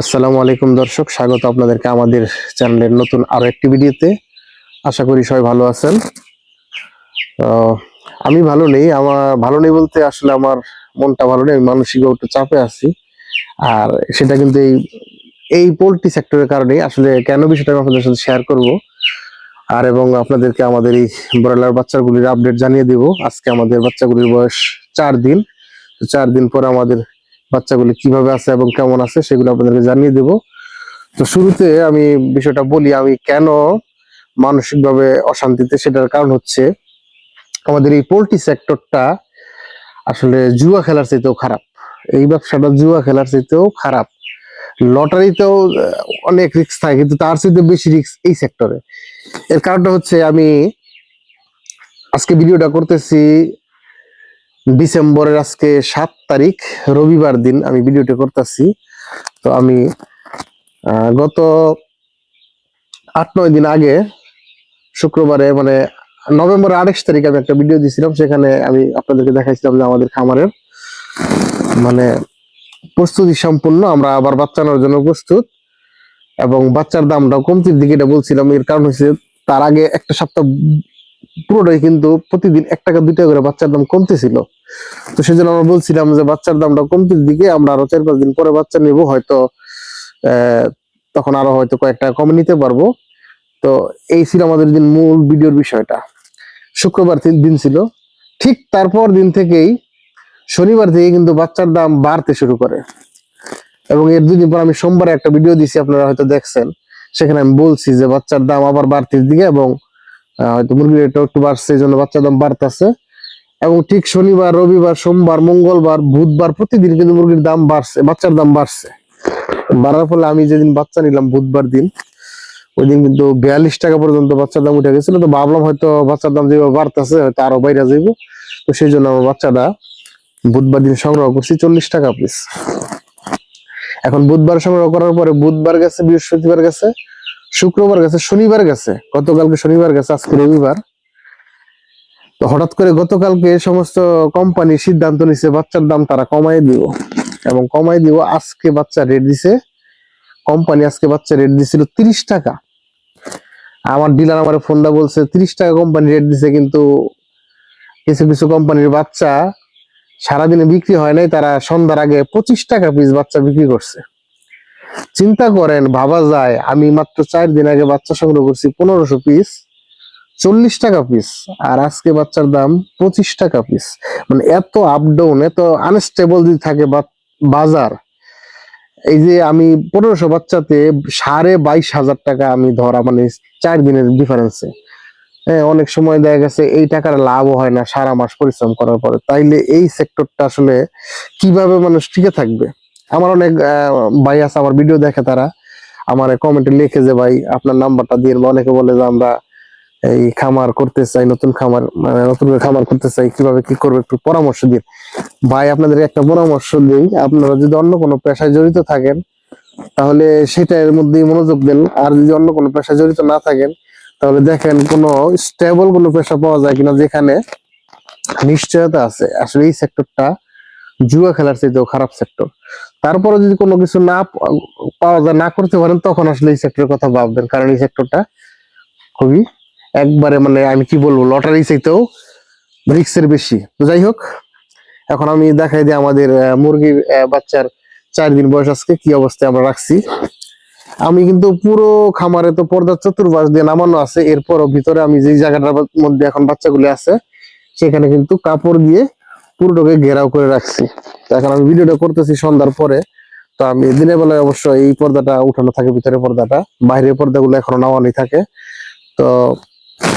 আসসালামু আলাইকুম দর্শক, স্বাগত আপনাদেরকে আমাদের চ্যানেলের নতুন আরও একটি ভিডিওতে। আশা করি সবাই ভালো আছেন। আমি ভালো নেই, আমার ভালো নেই বলতে আসলে আমার মনটা ভালো নেই মানসিক একটু চাপে আছি। আর সেটা কিন্তু এই এই পোলট্রি সেক্টরের কারণে আসলে কেন বিষয়টা আমি আপনাদের সাথে শেয়ার করব। আর এবং আপনাদেরকে আমাদের এই ব্রয়লার বাচ্চাগুলির আপডেট জানিয়ে দিব। আজকে আমাদের বাচ্চাগুলির বয়স চার দিন। চার দিন পরে আমাদের বাচ্চাগুলি কীভাবে আছে এবং কেমন আছে সেগুলো আপনাদেরকে জানিয়ে দেব। তো শুরুতে আমি বিষয়টা বলি, আমি কেন মানসিকভাবে অশান্তিতে? সেটার কারণ হচ্ছে আমাদের এই পোলট্রি সেক্টরটা আসলে জুয়া খেলার চাইতেও খারাপ। এই ব্যবসাটা জুয়া খেলার চাইতেও খারাপ। লটারিতেও অনেক রিস্ক থাকে, কিন্তু তার চাইতে বেশি রিস্ক এই সেক্টরে। এর কারণটা হচ্ছে আমি আজকে ভিডিওটা করতেছি ডিসেম্বরের আজকে সাত তারিখ, রবিবার দিন আমি ভিডিওটা করতেছি। তো আমি গত আট নয় দিন আগে শুক্রবারে মানে নভেম্বরের আঠাশ তারিখ আমি একটা ভিডিও দিয়েছিলাম, সেখানে আমি আপনাদেরকে দেখাইছিলাম যে আমাদের খামারের মানে প্রস্তুতি সম্পূর্ণ, আমরা আবার বাচ্চা নেওয়ার জন্য প্রস্তুত, এবং বাচ্চার দামটাও কমতির দিকে এটা বলছিলাম, এর কারণ হচ্ছে তার আগে একটা সপ্তাহ পুরোটাই কিন্তু প্রতিদিন এক টাকা, দুই টাকা করে বাচ্চার দাম কমতেছিল। তো সেজন্য আমরা বলছিলাম যে বাচ্চার দামটা কমতির দিকে, আমরা আরও চার পাঁচ দিন পরে বাচ্চা নেব, হয়তো তখন আরও হয়তো কয়েকটা কমে নিতে পারব। তো এই ছিল আমাদের দিন মূল ভিডিওর বিষয়টা। শুক্রবার দিন ছিল। ঠিক তারপর দিন থেকেই শনিবার থেকে কিন্তু বাচ্চার দাম বাড়তে শুরু করে। এবং এর দুদিন পর আমি সোমবারে একটা ভিডিও দিছি, আপনারা হয়তো দেখছেন। সেখানে আমি বলছি যে বাচ্চার দাম আবার বাড়তির দিকে এবং হয়তো মুরগির রেটও একটু বাড়ছে, এই জন্য বাচ্চার দাম বাড়তেছে। এবং ঠিক শনিবার, রবিবার, সোমবার, মঙ্গলবার, বুধবার প্রতিদিন কিন্তু মুরগির দাম বাড়ছে, বাচ্চার দাম বাড়ছে। বাড়ার ফলে আমি যেদিন বাচ্চা নিলাম বুধবার দিন ওই দিন কিন্তু বিয়াল্লিশ টাকা পর্যন্ত বাচ্চার দাম উঠে গেছিল। তো ভাবলাম হয়তো বাচ্চার দাম যেভাবে বাড়তেছে, হয়তো আরও বাইরে যাইব। তো সেই জন্য আমার বাচ্চাটা বুধবার দিন সংগ্রহ করছি, চল্লিশ টাকা পিস এখন বুধবার সংগ্রহ করার পরে বুধবার গেছে, বৃহস্পতিবার গেছে। শুক্রবার গেছে, শনিবার গেছে, গতকালকে শনিবার গেছে, আজকে রবিবার। তো হঠাৎ করে গতকালকে সমস্ত কোম্পানি সিদ্ধান্ত নিছে বাচ্চার দাম তারা কমাই দিব। এবং কমাই দিব, আজকে বাচ্চা রেট দিছে, কোম্পানি আজকে বাচ্চা রেট দিছিল তিরিশ টাকা। আমার ডিলার আমার ফোনটা বলছে, তিরিশ টাকা কোম্পানি রেট দিছে, কিন্তু কিছু কিছু কোম্পানির বাচ্চা সারাদিনে বিক্রি হয় নাই, তারা সন্ধ্যার আগে পঁচিশ টাকা পিস বাচ্চা বিক্রি করছে। চিন্তা করেন ভাবা যায়, আমি মাত্র চার দিন আগে বাচ্চা সংগ্রহ করছি পনেরোশো পিস চল্লিশ টাকা পিস আর আজকে বাচ্চার দাম পঁচিশ টাকা পিস মানে এত আপ ডাউন এত আনস্টেবল যদি থাকে বাজার, এই যে আমি পনেরোশো বাচ্চাতে সাড়ে বাইশ হাজার টাকা আমি ধরা মানে চার দিনের ডিফারেন্সে হ্যাঁ অনেক সময় দেখা গেছে এই টাকার লাভও হয় না, সারা মাস পরিশ্রম করার পরে। তাইলে এই সেক্টরটা আসলে কীভাবে মানুষ টিকে থাকবে? আমার অনেক ভাই আছে, আমার ভিডিও দেখে তারা। আমার কমেন্টে লিখে যে, ভাই, আপনার নাম্বারটা দিয়ে বা অনেকে বলে যে, আমরা এই খামার করতে চাই, নতুন খামার মানে নতুন করে খামার করতে চাই, কীভাবে কি করব একটু পরামর্শ দিন। ভাই, আপনাদের একটা পরামর্শ দিই, আপনারা যদি অন্য কোনো পেশায় জড়িত থাকেন, তাহলে সেটার মধ্যেই মনোযোগ দেন। আর যদি অন্য কোনো পেশায় জড়িত না থাকেন, তাহলে দেখেন কোনো স্টেবল কোনো পেশা পাওয়া যায় কিনা যেখানে নিশ্চয়তা আছে। আসলে এই সেক্টরটা জুয়া খেলার চাইতেও খারাপ সেক্টর তারপরে যদি কোনো কিছু না পাওয়া যায়, না করতে পারেন, তখন আসলে এই সেক্টরের কথা ভাববেন। কারণ এই সেক্টরটা খুবই একবারে মানে আমি কি বলব লটারি চাইতেও রিক্সের বেশি। তো যাই হোক, এখন আমি দেখাই দিই আমাদের মুরগির বাচ্চার চার দিন বয়স আজকে, কি অবস্থায় আমরা রাখছি। আমি কিন্তু পুরো খামারে তো পর্দার চতুর্পাশ দিয়ে নামানো আছে। এরপরও ভিতরে আমি যে জায়গাটার মধ্যে এখন বাচ্চাগুলি আছে, সেখানে কিন্তু কাপড় দিয়ে পুরোটাকে ঘেরাও করে রাখছি। এখন আমি ভিডিওটা করতেছি সন্ধ্যার পরে। তো আমি দিনের বেলায় অবশ্য এই পর্দাটা, উঠানো থাকে, ভিতরে পর্দাটা, বাইরের পর্দাগুলো এখনও নামানোই থাকে। তো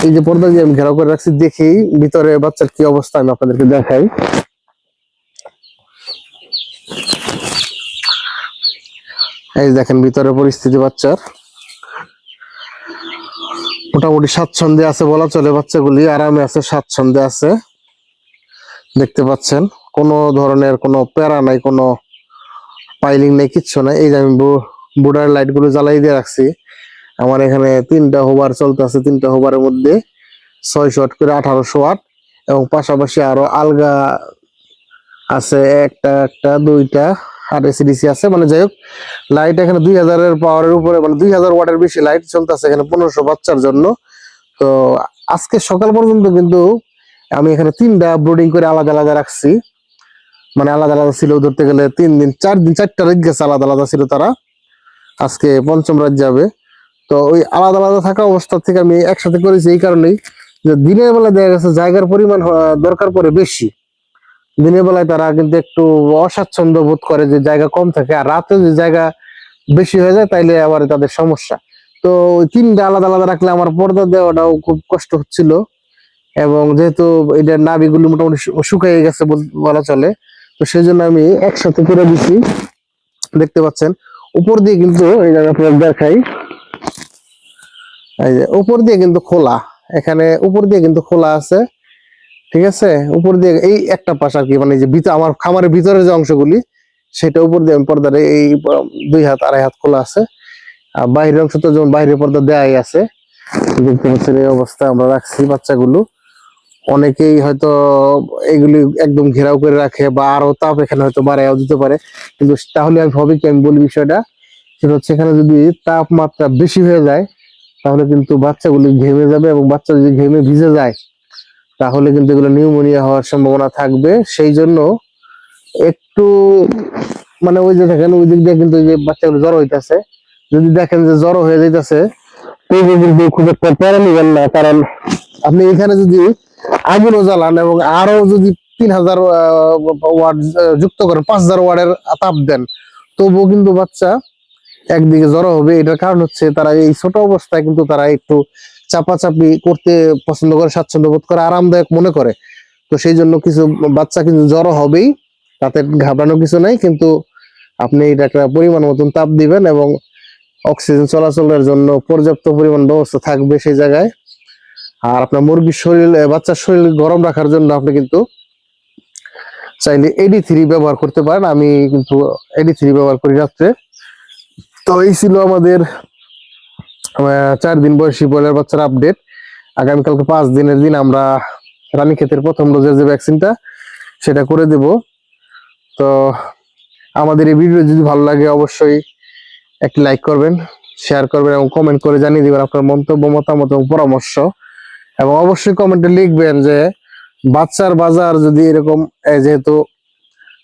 এই যে পর্দা দিয়ে আমি ঘেরাও করে রাখছি দেখেই ভিতরে বাচ্চার কি অবস্থা, আমি আপনাদেরকে দেখাই। এই দেখেন ভিতরে পরিস্থিতি বাচ্চার। মোটামুটি স্বাচ্ছন্দ্যে আছে বলা চলে বাচ্চাগুলি, আরামে আছে, স্বাচ্ছন্দ্যে আছে। দেখতে পাচ্ছেন। কোনো ধরনের কোনো প্যারা নাই, কোনো পাইলিং নেই, কিচ্ছু নাই। এই যে আমি বুডার লাইটগুলো জ্বালাই দিয়ে রাখছি। আমার এখানে তিনটা হোবার চলতেছে, তিনটা হোবারের মধ্যে ছয়শো ওয়াট করে আঠারোশো ওয়াট এবং পাশাপাশি আরও আলগা আছে, একটা একটা, দুইটা আর এসিডিসি আছে। মানে যাই হোক লাইট এখানে দুই হাজারের পাওয়ারের উপরে মানে দুই হাজার ওয়াটের বেশি লাইট চলতেছে এখানে পনেরোশো বাচ্চার জন্য। তো আজকে সকাল পর্যন্ত কিন্তু আমি এখানে তিনটা ব্রোডিং করে আলাদা আলাদা রাখছি। মানে আলাদা আলাদা ছিল ধরতে গেলে তিন দিন, চার দিন, চারটা রাত গেছে আলাদা আলাদা ছিল তারা। আজকে পঞ্চম রাত যাবে। তো ওই আলাদা আলাদা থাকা অবস্থা থেকে আমি একসাথে করেছি এই কারণেই যে দিনের বেলা দেখা গেছে জায়গার পরিমাণ দরকার পড়ে বেশি। দিনের বেলায় তারা কিন্তু একটু অস্বাচ্ছন্দ্য বোধ করে যে জায়গা কম থাকে আর রাতে যে জায়গা বেশি হয়ে যায় তাইলে আবার তাদের সমস্যা। তো তিনটা আলাদা আলাদা রাখলে আমার পর্দা দেওয়াটাও খুব কষ্ট হচ্ছিল। এবং যেহেতু এটার নাবিগুলো মোটামুটি শু- শুকিয়ে গেছে বল- চলে, তো সেই জন্য আমি একসাথে করে দিছি। দেখতে পাচ্ছেন, উপর দিয়ে কিন্তু আপনার দেখাই, এই যে উপর দিয়ে কিন্তু খোলা, এখানে উপর দিয়ে কিন্তু খোলা আছে, ঠিক আছে? উপর দিয়ে এই একটা পাশ আর কি মানে যে ভিতর, আমার খামারের ভিতরের যে অংশগুলি, সেটা উপর দিয়ে আমি পর্দার এই দুই হাত, আড়াই হাত খোলা আছে। আর বাইরের অংশ তো যেমন বাইরের পর্দা দেয়াই আছে, দেখতে পাচ্ছেন এই অবস্থা, আমরা রাখছি বাচ্চাগুলো। অনেকেই হয়তো এগুলি একদম ঘেরাও করে রাখে বা আরও তাপ এখানে হয়তো বাড়াইও দিতে পারে। কিন্তু তাহলে আমি হবে কি, আমি বলি বিষয়টা সেটা হচ্ছে এখানে যদি তাপমাত্রা বেশি হয়ে যায়, তাহলে কিন্তু বাচ্চাগুলি ঘেমে যাবে এবং বাচ্চা যদি ঘেমে ভিজে যায়, তাহলে কিন্তু এগুলো নিউমোনিয়া হওয়ার সম্ভাবনা থাকবে। সেই জন্য একটু মানে ওই যে দেখেন, ওই দিক দিয়ে কিন্তু যে বাচ্চাগুলো জ্বর হইতাছে, যদি দেখেন যে জ্বর হয়ে যাইতেছে খুব একটা প্যারা নিবেন না, কারণ আপনি এখানে যদি আগুনও জ্বালান এবং আরও যদি তিন হাজার ওয়ার্ড যুক্ত করেন, পাঁচ হাজার ওয়ার্ডের তাপ দেন, তবুও কিন্তু বাচ্চা একদিকে জড়ো হবে। এটার কারণ হচ্ছে তারা এই ছোট অবস্থায় কিন্তু তারা একটু চাপাচাপি করতে পছন্দ করে, স্বাচ্ছন্দ্য বোধ করে, আরামদায়ক মনে করে। তো সেই জন্য কিছু বাচ্চা কিন্তু জড়ো হবেই, তাতে ঘাবড়ানো কিছু নাই, কিন্তু আপনি এটা একটা পরিমাণ মতন তাপ দিবেন এবং অক্সিজেন চলাচলের জন্য পর্যাপ্ত পরিমাণ ব্যবস্থা থাকবে সেই জায়গায়। আর আপনার মুরগির শরীর বাচ্চার শরীর গরম রাখার জন্য আপনি কিন্তু চাইলে এডি থ্রি ব্যবহার করতে পারেন। আমি কিন্তু এডি থ্রি ব্যবহার করি রাত্রে। তো এই ছিল আমাদের চার দিন বয়সী বয়লার বাচ্চার আপডেট আগামীকালকে পাঁচ দিনের দিন আমরা রানী ক্ষেতের প্রথম ডোজের যে ভ্যাকসিনটা সেটা করে দেব। তো আমাদের এই ভিডিও যদি ভালো লাগে, অবশ্যই একটি লাইক করবেন শেয়ার করবেন এবং কমেন্ট করে জানিয়ে দেবেন আপনার মন্তব্য, মতামত এবং পরামর্শ। এবং অবশ্যই কমেন্টে লিখবেন যে বাচ্চার বাজার যদি এরকম যেহেতু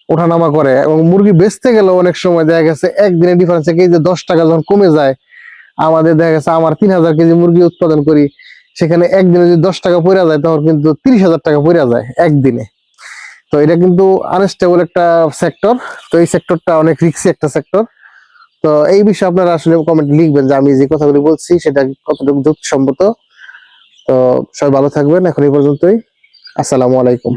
ওঠানামা করে এবং মুরগি বেচতে গেলেও অনেক সময় দেখা গেছে একদিনে ডিফারেন্স কেজি দশ টাকা যখন কমে যায়, আমাদের দেখা গেছে আমার তিন হাজার কেজি মুরগি উৎপাদন করি, সেখানে একদিনে যদি দশ টাকা পড়া যায় তখন কিন্তু তিরিশ হাজার টাকা পড়া যায় একদিনে। তো এটা কিন্তু আনস্টেবল একটা সেক্টর তো এই সেক্টরটা অনেক রিক্সি একটা সেক্টর তো এই বিষয়ে আপনারা আসলে কমেন্ট লিখবেন যে আমি যে কথাগুলি বলছি সেটা কতটুকু যুক্তিসম্মত। তো সবাই ভালো থাকবেন এখন এই পর্যন্তই। আসসালামু আলাইকুম।